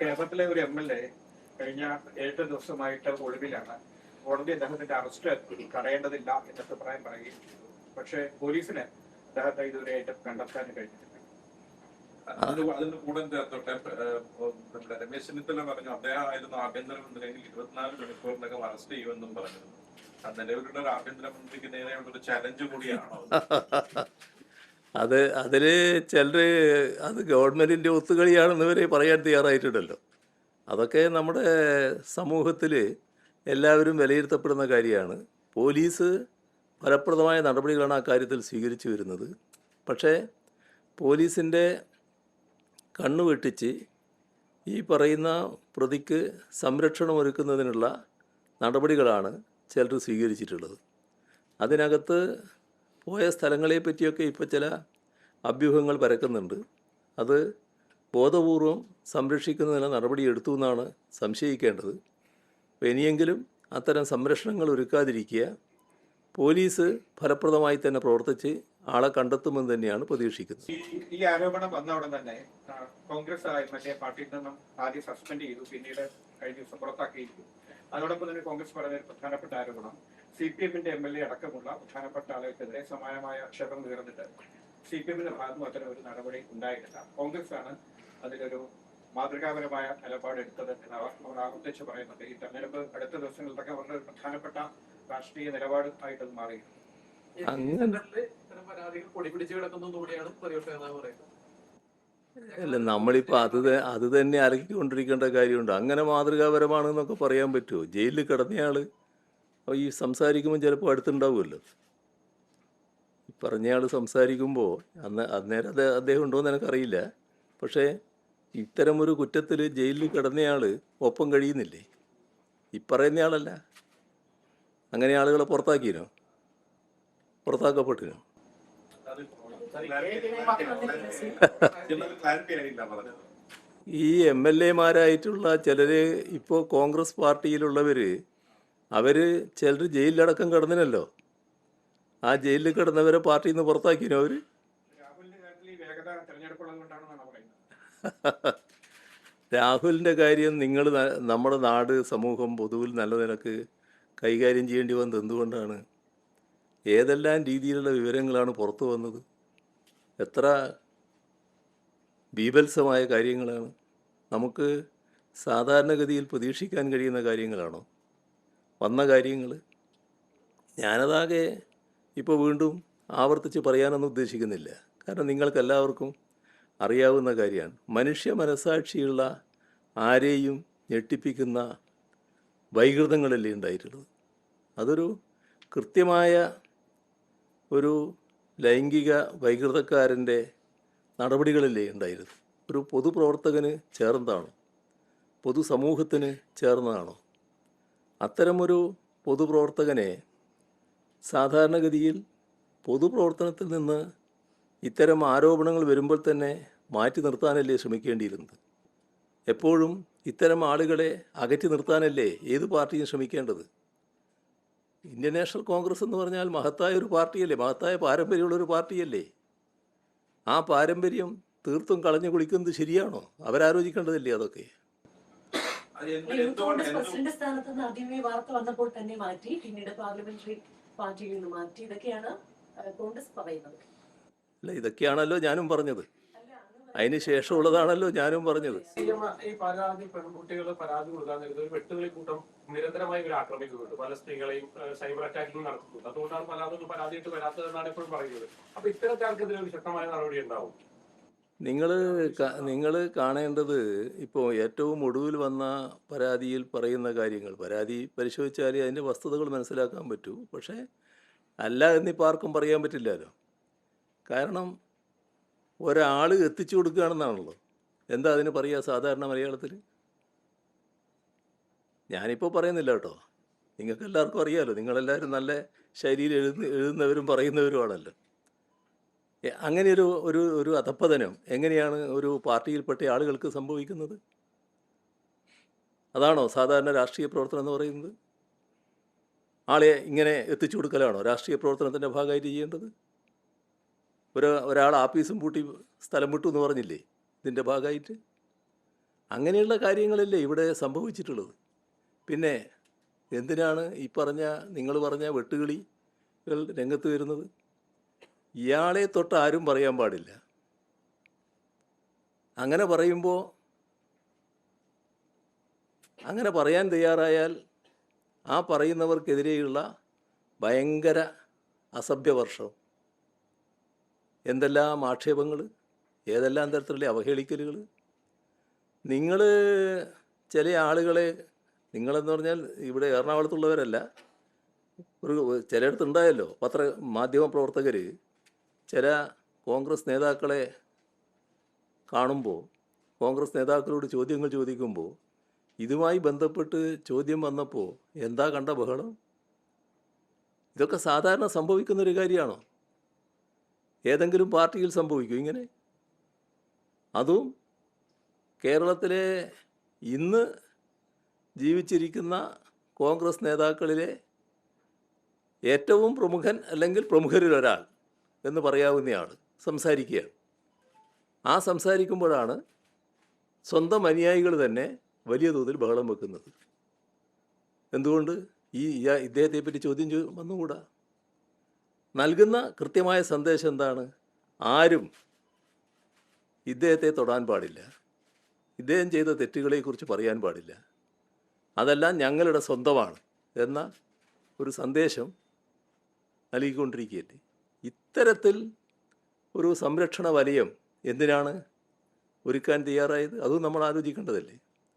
കേരളത്തിലെ ഒരു M L A കഴിഞ്ഞ ഏഴ് ദിവസമായിട്ട് ഒളിവിലാണ്. കോടതി അദ്ദേഹത്തിന്റെ അറസ്റ്റ് തടയേണ്ടതില്ല എന്ന അഭിപ്രായം പറയുകയും ചെയ്തു. പക്ഷേ പോലീസിന് അദ്ദേഹത്തെ ഇതുവരെയായിട്ട് കണ്ടെത്താൻ കഴിഞ്ഞിട്ടില്ല. അതിന് അതിന് കൂടെ ചേർത്തോട്ടെ നമ്മുടെ രമേശ് ചെന്നിത്തല പറഞ്ഞു അദ്ദേഹം ആയിരുന്നു ആഭ്യന്തരമന്ത്രിയെങ്കിൽ ഇരുപത്തിനാല് മണിക്കൂറിനകം അറസ്റ്റ് ചെയ്യുമെന്നും പറഞ്ഞു. അത് നിലവിലുള്ള ഒരു ആഭ്യന്തരമന്ത്രിക്ക് നേരെയുള്ള ഒരു ചലഞ്ച് കൂടിയാണോ അത് അതിൽ ചിലർ അത് ഗവൺമെന്റിന്റെ ഒത്തുകളിയാണെന്ന് വരെ പറയാൻ തയ്യാറായിട്ടുണ്ടല്ലോ. അതൊക്കെ നമ്മുടെ സമൂഹത്തിൽ എല്ലാവരും വിലയിരുത്തപ്പെടുന്ന കാര്യമാണ്. പോലീസ് ഫലപ്രദമായ നടപടികളാണ് ആ കാര്യത്തിൽ സ്വീകരിച്ചു വരുന്നത്. പക്ഷേ പോലീസിന്റെ കണ്ണു വെട്ടിച്ച് ഈ പറയുന്ന പ്രതിക്ക് സംരക്ഷണം ഒരുക്കുന്നതിനുള്ള നടപടികളാണ് ചിലർ സ്വീകരിച്ചിട്ടുള്ളത്. അതിനകത്ത് പോയ സ്ഥലങ്ങളെ പറ്റിയൊക്കെ ഇപ്പോൾ ചില അഭ്യൂഹങ്ങൾ പരക്കുന്നുണ്ട്. അത് ബോധപൂർവം സംരക്ഷിക്കുന്നതിന് നടപടി എടുത്തു എന്നാണ് സംശയിക്കേണ്ടത്. ഇനിയെങ്കിലും അത്തരം സംരക്ഷണങ്ങൾ ഒരുക്കാതിരിക്കുക. പോലീസ് ഫലപ്രദമായി തന്നെ പ്രവർത്തിച്ച് ആളെ കണ്ടെത്തുമെന്ന് തന്നെയാണ് പ്രതീക്ഷിക്കുന്നത്. ഈ ആരോപണം വന്ന ഉടൻ തന്നെ കോൺഗ്രസ് മറ്റേ പാർട്ടിയിൽ നിന്നും ആദ്യം സസ്പെൻഡ് ചെയ്തു പിന്നീട് കഴിഞ്ഞ ദിവസം പുറത്താക്കിയിരിക്കും അതോടൊപ്പം തന്നെ കോൺഗ്രസ് പറഞ്ഞ പ്രധാനപ്പെട്ട ആരോപണം സി പി എമ്മിന്റെ എം എൽ എ അടക്കമുള്ള പ്രധാനപ്പെട്ട ആളുകൾക്കെതിരെ സമാനമായ ആക്ഷേപം ഉയർന്നിട്ട് സി പി എമ്മിന്റെ ഭാഗത്തും അത്തരം ഒരു നടപടി ഉണ്ടായിട്ടില്ല. കോൺഗ്രസ് ആണ് അതിലൊരു മാതൃകാപരമായ നിലപാട് എടുത്തത് എന്ന് അവർ അവർ ആവർത്തിച്ച് പറയുന്നുണ്ട്. ഈ തെരഞ്ഞെടുപ്പ് അടുത്ത ദിവസങ്ങളിലൊക്കെ അവരുടെ ഒരു പ്രധാനപ്പെട്ട രാഷ്ട്രീയ നിലപാട് ആയിട്ടത് മാറി. അല്ല നമ്മളിപ്പോ അത് അത് തന്നെ അലക്കിക്കൊണ്ടിരിക്കേണ്ട കാര്യമുണ്ട്. അങ്ങനെ മാതൃകാപരമാണെന്നൊക്കെ പറയാൻ പറ്റുമോ ജയിലിൽ കിടന്നയാൾ ഈ സംസാരിക്കുമ്പോൾ ചിലപ്പോൾ അടുത്തുണ്ടാവുമല്ലോ. പറഞ്ഞയാൾ സംസാരിക്കുമ്പോൾ അന്ന് അന്നേരം അത് അദ്ദേഹം ഉണ്ടോയെന്ന് എനിക്കറിയില്ല. പക്ഷേ ഇത്തരമൊരു കുറ്റത്തിൽ ജയിലിൽ കിടന്നയാൾ ഒപ്പം കഴിയുന്നില്ലേ? ഈ പറയുന്നയാളല്ല. അങ്ങനെ ആളുകളെ ആയില്ല പറഞ്ഞത് ഈ എം എൽ എമാരായിട്ടുള്ള ചിലർ ഇപ്പോൾ കോൺഗ്രസ് പാർട്ടിയിലുള്ളവർ അവർ ചിലർ ജയിലിലടക്കം കിടന്നിനല്ലോ. ആ ജയിലിൽ കിടന്നവരെ പാർട്ടിയിൽ നിന്ന് പുറത്താക്കിനോ അവർ രാഹുലിന്റെ രാഹുലിന്റെ കാര്യം നിങ്ങൾ നമ്മുടെ നാട് സമൂഹം പൊതുവിൽ നല്ല നിലയ്ക്ക് കൈകാര്യം ചെയ്യേണ്ടി വന്നത് എന്തുകൊണ്ടാണ്? ഏതെല്ലാം രീതിയിലുള്ള വിവരങ്ങളാണ് പുറത്തു വന്നത്? എത്ര ബീഭത്സമായ കാര്യങ്ങളാണ്? നമുക്ക് സാധാരണഗതിയിൽ പ്രതീക്ഷിക്കാൻ കഴിയുന്ന കാര്യങ്ങളാണോ? വന്ന കാര്യങ്ങൾ ഞാനതാകെ ഇപ്പോൾ വീണ്ടും ആവർത്തിച്ച് പറയാനൊന്നും ഉദ്ദേശിക്കുന്നില്ല. കാരണം നിങ്ങൾക്കെല്ലാവർക്കും അറിയാവുന്ന കാര്യമാണ്. മനുഷ്യ മനസാക്ഷിയുള്ള ആരെയും ഞെട്ടിപ്പിക്കുന്ന വൈകൃതങ്ങളല്ലേ ഉണ്ടായിട്ടുള്ളത്? അതൊരു കൃത്യമായ ഒരു ലൈംഗിക വൈകൃതക്കാരന്റെ നടപടികളല്ലേ ഉണ്ടായിരുന്നു ഒരു പൊതുപ്രവർത്തകന് ചേർന്നതാണോ? പൊതുസമൂഹത്തിന് ചേർന്നതാണോ? അത്തരമൊരു പൊതുപ്രവർത്തകനെ സാധാരണഗതിയിൽ പൊതുപ്രവർത്തനത്തിൽ നിന്ന് ഇത്തരം ആരോപണങ്ങൾ വരുമ്പോൾ തന്നെ മാറ്റി നിർത്താനല്ലേ ശ്രമിക്കേണ്ടിയിരുന്നത്? എപ്പോഴും ഇത്തരം ആളുകളെ അകറ്റി നിർത്താനല്ലേ ഏത് പാർട്ടിയും ശ്രമിക്കേണ്ടത്? ഇന്ത്യൻ നാഷണൽ കോൺഗ്രസ് എന്ന് പറഞ്ഞാൽ മഹത്തായ ഒരു പാർട്ടിയല്ലേ മഹത്തായ പാരമ്പര്യമുള്ളൊരു പാർട്ടിയല്ലേ? ആ പാരമ്പര്യം തീർത്തും കളഞ്ഞു കുളിക്കുന്നത് ശരിയാണോ? അവരാലോചിക്കേണ്ടതല്ലേ അതൊക്കെ? സ്ഥാനത്ത് നിന്ന് ആദ്യമേ വാർത്ത വന്നപ്പോൾ തന്നെ മാറ്റി പിന്നീട് പാർലമെന്ററി പാർട്ടിയിൽ നിന്ന് മാറ്റി. ഇതൊക്കെയാണ് കോൺഗ്രസ് പറയുന്നത്. അല്ല ഇതൊക്കെയാണല്ലോ ഞാനും പറഞ്ഞത്. അതിന് ശേഷമുള്ളതാണല്ലോ ഞാനും പറഞ്ഞത്. ഈ പരാതി പെൺകുട്ടികൾ പരാതി കൊടുക്കാൻ നേരത്തെ ഒരു വെട്ടുകിളി കൂട്ടം നിരന്തരമായി ഇവർ ആക്രമിക്കുന്നുണ്ട്. പല സ്ത്രീകളെയും സൈബർ അറ്റാക്കിംഗ് നടത്തുന്നുണ്ട്. അതുകൊണ്ടാണ് പരാതി പരാതിയിട്ട് വരാത്തതെന്നാണ് ഇപ്പോഴും പറയുന്നത്. അപ്പൊ ഇത്തരക്കാർക്കെതിരെ ഒരു ശക്തമായ നടപടി ഉണ്ടാവും? നിങ്ങൾ നിങ്ങൾ കാണേണ്ടത് ഇപ്പോൾ ഏറ്റവും ഒടുവിൽ വന്ന പരാതിയിൽ പറയുന്ന കാര്യങ്ങൾ. പരാതി പരിശോധിച്ചാൽ അതിന്റെ വസ്തുതകൾ മനസ്സിലാക്കാൻ പറ്റൂ. പക്ഷേ അല്ല എന്നിപ്പോൾ ആർക്കും പറയാൻ പറ്റില്ലല്ലോ. കാരണം ഒരാൾ എത്തിച്ചു കൊടുക്കുകയാണെന്നാണല്ലോ. എന്താ അതിന് പറയുക സാധാരണ മലയാളത്തിൽ ഞാനിപ്പോൾ പറയുന്നില്ല കേട്ടോ. നിങ്ങൾക്ക് എല്ലാവർക്കും അറിയാമല്ലോ നിങ്ങളെല്ലാവരും നല്ല ശൈലിയിൽ എഴുതുന്ന എഴുതുന്നവരും പറയുന്നവരുമാണല്ലോ. എ- അങ്ങനെയൊരു ഒരു ഒരു അധപ്പതനം എങ്ങനെയാണ് ഒരു പാർട്ടിയിൽപ്പെട്ട ആളുകൾക്ക് സംഭവിക്കുന്നത്? അതാണോ സാധാരണ രാഷ്ട്രീയ പ്രവർത്തനം എന്ന് പറയുന്നത്? ആളെ ഇങ്ങനെ എത്തിച്ചു കൊടുക്കലാണോ രാഷ്ട്രീയ പ്രവർത്തനത്തിന്റെ ഭാഗമായിട്ട് ചെയ്യേണ്ടത്? ഒരു ഒരാൾ ആഫീസും പൂട്ടി സ്ഥലം വിട്ടു എന്ന് പറഞ്ഞില്ലേ ഇതിന്റെ ഭാഗമായിട്ട്? അങ്ങനെയുള്ള കാര്യങ്ങളല്ലേ ഇവിടെ സംഭവിച്ചിട്ടുള്ളത്. പിന്നെ എന്തിനാണ് ഈ പറഞ്ഞ നിങ്ങൾ പറഞ്ഞ വെട്ടുകിളികൾ രംഗത്ത് വരുന്നത്? ഇയാളെ തൊട്ട് ആരും പറയാൻ പാടില്ല. അങ്ങനെ പറയുമ്പോൾ അങ്ങനെ പറയാൻ തയ്യാറായാൽ ആ പറയുന്നവർക്കെതിരെയുള്ള ഭയങ്കര അസഭ്യവർഷം. എന്തെല്ലാം ആക്ഷേപങ്ങൾ ഏതെല്ലാം തരത്തിലുള്ള അവഹേളിക്കലുകൾ നിങ്ങൾ ചില ആളുകളെ നിങ്ങളെന്ന് പറഞ്ഞാൽ ഇവിടെ എറണാകുളത്തുള്ളവരല്ല ഒരു ചിലയിടത്തുണ്ടായല്ലോ പത്ര മാധ്യമ പ്രവർത്തകർ ചില കോൺഗ്രസ് നേതാക്കളെ കാണുമ്പോൾ കോൺഗ്രസ് നേതാക്കളോട് ചോദ്യങ്ങൾ ചോദിക്കുമ്പോൾ ഇതുമായി ബന്ധപ്പെട്ട് ചോദ്യം വന്നപ്പോൾ എന്താ കണ്ട ബഹളം? ഇതൊക്കെ സാധാരണ സംഭവിക്കുന്നൊരു കാര്യമാണോ? ഏതെങ്കിലും പാർട്ടിയിൽ സംഭവിക്കും ഇങ്ങനെ? അതും കേരളത്തിലെ ഇന്ന് ജീവിച്ചിരിക്കുന്ന കോൺഗ്രസ് നേതാക്കളിലെ ഏറ്റവും പ്രമുഖൻ അല്ലെങ്കിൽ പ്രമുഖരിൽ ഒരാൾ എന്ന് പറയാവുന്നയാണ് സംസാരിക്കുകയാണ്. ആ സംസാരിക്കുമ്പോഴാണ് സ്വന്തം അനുയായികൾ തന്നെ വലിയ തോതിൽ ബഹളം വെക്കുന്നത്. എന്തുകൊണ്ട്? ഈ ഇദ്ദേഹത്തെ പറ്റി ചോദ്യം വന്നുകൂടാ? നൽകുന്ന കൃത്യമായ സന്ദേശം എന്താണ്? ആരും ഇദ്ദേഹത്തെ തൊടാൻ പാടില്ല. ഇദ്ദേഹം ചെയ്ത തെറ്റുകളെക്കുറിച്ച് പറയാൻ പാടില്ല. അതെല്ലാം ഞങ്ങളുടെ സ്വന്തമാണ് എന്ന ഒരു സന്ദേശം നൽകിക്കൊണ്ടിരിക്കുകയല്ലേ ഇത്തരത്തിൽ ഒരു സംരക്ഷണ വലയം എന്തിനാണ് ഒരുക്കാൻ തയ്യാറായത്? അതും നമ്മൾ ആലോചിക്കേണ്ടതല്ലേ?